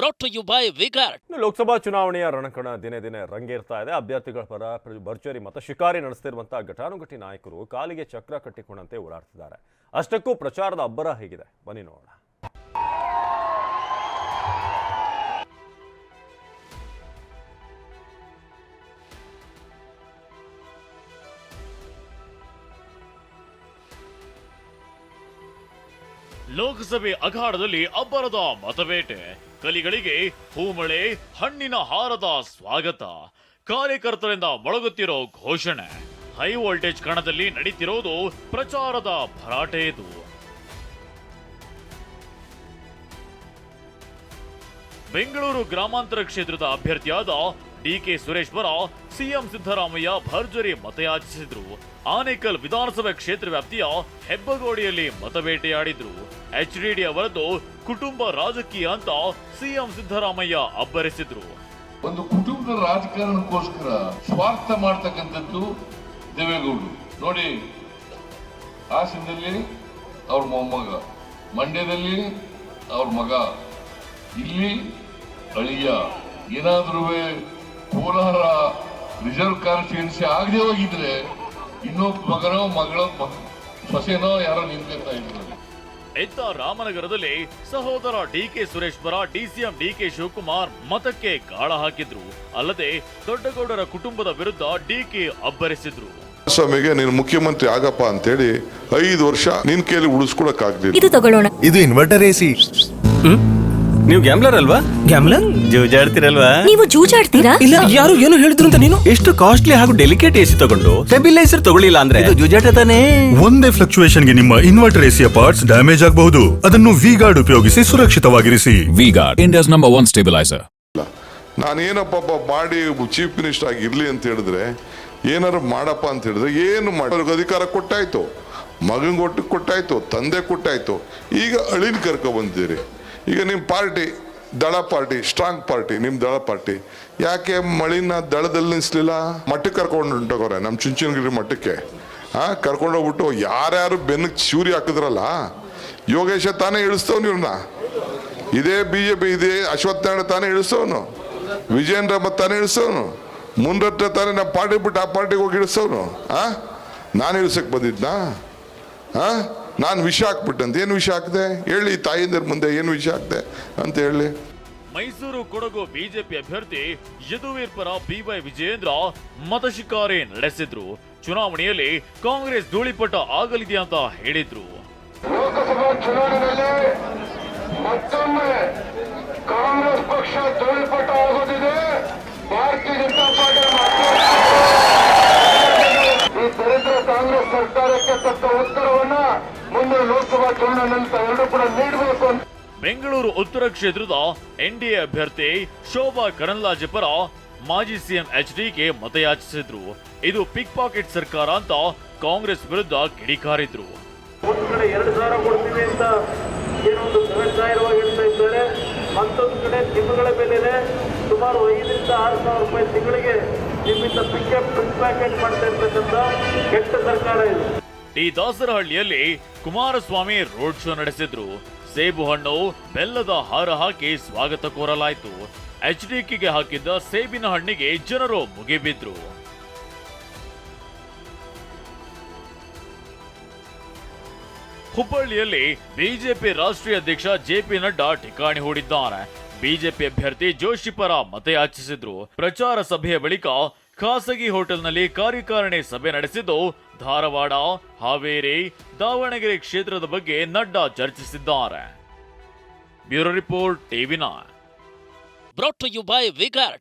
brought you by V-Guard Lok Sabha ಚುನಾವಣೆಯ ರಣಕಣ ದಿನೇ ದಿನೇ ರಂಗೇರ್ತಾ ಇದೆ. ಅಭ್ಯರ್ಥಿಗಳ ಪರ ಪ್ರ- ಭರ್ಜರಿ ಮತ ಶಿಕಾರಿ ನಡೆಸ್ತಿರುವಂತಹ ಘಟಾನುಘಟಿ ನಾಯಕರು ಕಾಲಿಗೆ ಚಕ್ರ ಕಟ್ಟಿಕೊಂಡಂತೆ ಓಡಾಡ್ತಿದ್ದಾರೆ. ಅಷ್ಟಕ್ಕೂ ಪ್ರಚಾರದ ಅಬ್ಬರ ಹೇಗಿದೆ. ಬನ್ನಿ ನೋಡೋಣ. ಲೋಕಸಭೆ ಅಖಾಡದಲ್ಲಿ ಅಬ್ಬರದ ಮತಬೇಟೆ. ಕಲಿಗಳಿಗೆ ಹೂಮಳೆ, ಹಣ್ಣಿನ ಹಾರದ ಸ್ವಾಗತ. ಕಾರ್ಯಕರ್ತರಿಂದ ಮೊಳಗುತ್ತಿರೋ ಘೋಷಣೆ. ಹೈ ವೋಲ್ಟೇಜ್ ಕಣದಲ್ಲಿ ನಡೀತಿರೋದು ಪ್ರಚಾರದ ಭರಾಟೆ ಇದು. ಬೆಂಗಳೂರು ಗ್ರಾಮಾಂತರ ಕ್ಷೇತ್ರದ ಅಭ್ಯರ್ಥಿಯಾದ ಡಿಕೆ ಸುರೇಶ್ ಪರ ಸಿಎಂ ಸಿದ್ದರಾಮಯ್ಯ ಭರ್ಜರಿ ಮತಯಾಚಿಸಿದ್ರು ಆನೇಕಲ್ ವಿಧಾನಸಭೆ ಕ್ಷೇತ್ರ ವ್ಯಾಪ್ತಿಯ ಹೆಬ್ಬಗೋಡಿಯಲ್ಲಿ ಮತಬೇಟೆಯಾಡಿದ್ರು ಡಿ ಅವರದ್ದು ಕುಟುಂಬ ರಾಜಕೀಯ ಅಂತ ಸಿಎಂ ಸಿದ್ದರಾಮಯ್ಯ ಅಬ್ಬರಿಸಿದ್ರು. ಒಂದು ಕುಟುಂಬದ ರಾಜಕಾರಣಕ್ಕೋಸ್ಕರ ಸ್ವಾರ್ಥ ಮಾಡ್ತಕ್ಕಂಥದ್ದು ದೇವೇಗೌಡರು. ನೋಡಿ, ಹಾಸನದಲ್ಲಿ ಅವ್ರ ಮೊಮ್ಮಗ, ಮಂಡ್ಯದಲ್ಲಿ ಅವ್ರ ಮಗ. ಇಲ್ಲಿ ಅಳಿಯ ಏನಾದ್ರೂ ಕೋಲಾರ ರಿಸರ್ವ್ ಕಾನ್ಸ್ಟಿಟ್ಯೂನ್ಸಿ ಆಗದೆ ಹೋಗಿದ್ರೆ ಇನ್ನೊಬ್ಬ ಮಗನೋ ಮಗಳೋ ಸೊಸೆನೋ ಯಾರೋ ನಿಂತಿರ್ತಾ ಇದ್ರು. ಇತ್ತ ರಾಮನಗರದಲ್ಲಿ ಸಹೋದರ ಡಿಕೆ ಸುರೇಶ್ ಪರ ಡಿಸಿಎಂ ಡಿಕೆ ಶಿವಕುಮಾರ್ ಮತಕ್ಕೆ ಗಾಳ ಹಾಕಿದ್ರು. ಅಲ್ಲದೆ ದೊಡ್ಡಗೌಡರ ಕುಟುಂಬದ ವಿರುದ್ಧ ಡಿ ಕೆ ಅಬ್ಬರಿಸಿದ್ರು. ಸ್ವಾಮಿಗೆ ನೀನು ಮುಖ್ಯಮಂತ್ರಿ ಆಗಪ್ಪ ಅಂತೇಳಿ ಐದು ವರ್ಷ ನಿನ್ ಕೇಳಿ ಉಳಿಸ್ಕೊಳಕ್ ಇದು ತಗೊಳ್ಳೋಣ. ಇದು ಇನ್ವರ್ಟರ್ ಎಸಿ ನೀವು ಗ್ಯಾಮ್ಲರ್ ಅಲ್ವಾ? ಗ್ಯಾಮ್ಲರ್ ಜೂಜಾಡ್ತಿರಲ್ವಾ? ನೀವು ಜೂಜಾಡ್ತೀರಾ? ಇಲ್ಲ ಯಾರು ಏನು ಹೇಳಿದ್ರು ಅಂತ ನೀನು? ಎಷ್ಟು ಕಾಸ್ಟ್ಲಿ ಹಾಗೂ ಡೆಲಿಕೇಟ್ ಎಸಿ ತಗೊಂಡು ಸ್ಟೆಬಿಲೈಸರ್ ತಗೊಳ್ಳಿಲ್ಲ ಅಂದ್ರೆ? ಇದು ಜೂಜಾಟ ತಾನೇ? ಒಂದೇ ಫ್ಲಕ್ಚುಯೇಷನ್ಗೆ ನಿಮ್ಮ ಇನ್ವರ್ಟರ್ ಎಸಿಯ ಪಾರ್ಟ್ಸ್ ಡ್ಯಾಮೇಜ್ ಆಗಬಹುದು. ಅದನ್ನು ವಿ ಗಾರ್ಡ್ ಉಪಯೋಗಿಸಿ ಸುರಕ್ಷಿತವಾಗಿರಿಸಿ. V-Guard India's number one stabilizer. ನಾನೇನಪ್ಪ ಮಾಡಿ ಚೀಫ್ ಮಿನಿಸ್ಟರ್ ಆಗಿ ಇರ್ಲಿ ಅಂತ ಹೇಳಿದ್ರೆ ಏನಾರು ಮಾಡಪ್ಪ ಅಂತ ಹೇಳಿದ್ರೆ ಏನು ಮಾಡೋರಿಗೆ ಅಧಿಕಾರ ಕೊಟ್ಟಾಯ್ತು. ಮಗಂಗೆ ಒಟ್ಟು ಕೊಟ್ಟಾಯ್ತು ತಂದೆ ಕೊಟ್ಟಾಯ್ತು. ಈಗ ಅಳಿನ ಕರ್ಕೊ ಬಂದಿದ್ದೀರಿ. ಈಗ ನಿಮ್ಮ ಪಾರ್ಟಿ ದಳ ಪಾರ್ಟಿ ಸ್ಟ್ರಾಂಗ್ ಪಾರ್ಟಿ ನಿಮ್ಮ ದಳ ಪಾರ್ಟಿ. ಯಾಕೆ ಮಳಿನ ದಳದಲ್ಲಿ ನಿಲ್ಲಿಸ್ಲಿಲ್ಲ ಮಠಕ್ಕೆ ಕರ್ಕೊಂಡು ಹೊಂಟೋಗೋರೆ ನಮ್ಮ ಚುಂಚನಗಿರಿ ಮಠಕ್ಕೆ ಹಾಂ ಕರ್ಕೊಂಡೋಗ್ಬಿಟ್ಟು ಯಾರ್ಯಾರು ಬೆನ್ನಕ್ಕೆ ಚೂರಿ ಹಾಕಿದ್ರಲ್ಲ, ಯೋಗೇಶ ತಾನೇ ಇಳಿಸ್ತವ್ ಇವ್ರನ್ನ ಇದೇ ಬಿ ಜೆ ಪಿ ಇದೇ ಅಶ್ವತ್ಥನಾರಾಯಣ ತಾನೇ ಇಳಿಸೋನು ವಿಜಯೇಂದ್ರ ತಾನೇ ಇಳಿಸೋನು ಮುನ್ರತ್ನ ತಾನೇ ನಮ್ಮ ಪಾರ್ಟಿ ಬಿಟ್ಟು ಆ ಪಾರ್ಟಿಗೆ ಹೋಗಿ ಇಳಿಸೋನು ಆ, ನಾನು ಇಳಿಸಕ್ ಬಂದಿದ್ನಾ? ಆ? ನಾನು ವಿಷ ಹಾಕ್ಬಿಟ್ಟಂತ ಏನು ವಿಷ ಹಾಕಿದೆ? ಹೇಳಿ ತಾಯಿಂದರ ಮುಂದೆ ಏನು ವಿಷ ಹಾಕಿದೆ ಅಂತ ಹೇಳಿ. ಮೈಸೂರು ಕೊಡಗು ಬಿಜೆಪಿ ಅಭ್ಯರ್ಥಿ ಯದುವೀರ್ ಪರ ಬಿವೈ ವಿಜಯೇಂದ್ರ ಮತಶಿಕಾರಿ ನಡೆಸಿದ್ರು. ಚುನಾವಣೆಯಲ್ಲಿ ಕಾಂಗ್ರೆಸ್ ಧೂಳಿಪಟ ಆಗಲಿದೆ ಅಂತ ಹೇಳಿದ್ರು. ಲೋಕಸಭಾ ಚುನಾವಣೆಯಲ್ಲಿ ಮತ್ತೊಮ್ಮೆ ನೀಡಬೇಕು ಬೆಂಗಳೂರು ಉತ್ತರ ಕ್ಷೇತ್ರದ ಎನ್ಡಿಎ ಅಭ್ಯರ್ಥಿ ಶೋಭಾ ಕರಂದ್ಲಾಜೆ ಪರ ಮಾಜಿ ಸಿಎಂ ಎಚ್ ಡಿಗೆ ಮತಯಾಚಿಸಿದ್ರು. ಇದು ಪಿಕ್ ಪಾಕೆಟ್ ಸರ್ಕಾರ ಅಂತ ಕಾಂಗ್ರೆಸ್ ವಿರುದ್ಧ ಕಿಡಿಕಾರಿದ್ರು. ಒಂದು ಕಡೆ ಎರಡು ಸಾವಿರ ಕೊಡ್ತೀವಿ ಅಂತ ಏನೊಂದು ವ್ಯವಸಾಯವಾಗಿ ಹೇಳ್ತಾ ಇದ್ದಾರೆ. ಮತ್ತೊಂದು ಕಡೆ ತಿಂಗಳ ಬೆಲೆನೆ ಸುಮಾರು ಐದರಿಂದ ಆರು ಸಾವಿರ ರೂಪಾಯಿ ತಿಂಗಳಿಗೆ ನಿಮ್ಮಿಂದ ಪಿಕ್ ಪಿಕ್ ಪ್ಯಾಕೆಟ್ ಮಾಡ್ತಾ ಇರ್ತಕ್ಕಂಥ ಕೆಟ್ಟ ಸರ್ಕಾರ ಇದು. ಡಿ ದಾಸರಹಳ್ಳಿಯಲ್ಲಿ ಕುಮಾರಸ್ವಾಮಿ ರೋಡ್ ಶೋ ನಡೆಸಿದ್ರು. ಸೇಬು ಹಣ್ಣು, ಬೆಲ್ಲದ ಹಾರ ಹಾಕಿ ಸ್ವಾಗತ ಕೋರಲಾಯಿತು. ಎಚ್ ಡಿಕೆಗೆ ಹಾಕಿದ್ದ ಸೇಬಿನ ಹಣ್ಣಿಗೆ ಜನರು ಮುಗಿಬಿದ್ರು. ಹುಬ್ಬಳ್ಳಿಯಲ್ಲಿ ಬಿಜೆಪಿ ರಾಷ್ಟ್ರೀಯ ಅಧ್ಯಕ್ಷ ಜೆಪಿ ನಡ್ಡಾ ಠಿಕಾಣಿ ಹೂಡಿದ್ದಾರೆ. ಬಿಜೆಪಿ ಅಭ್ಯರ್ಥಿ ಜೋಶಿ ಪರ ಮತಯಾಚಿಸಿದ್ರು ಪ್ರಚಾರ ಸಭೆಯ ಬಳಿಕ ಖಾಸಗಿ ಹೋಟೆಲ್ನಲ್ಲಿ ಕಾರ್ಯಕಾರಿಣಿ ಸಭೆ ನಡೆಸಿದ್ದು, ಧಾರವಾಡ, ಹಾವೇರಿ, ದಾವಣಗೆರೆ ಕ್ಷೇತ್ರದ ಬಗ್ಗೆ ನಡ್ಡಾ ಚರ್ಚಿಸಿದ್ದಾರೆ ಬ್ಯೂರೋ ರಿಪೋರ್ಟ್ ಟಿವಿನ ನೈನ್ ಯು ಬೈ ವಿಗಾರ್ಟ್.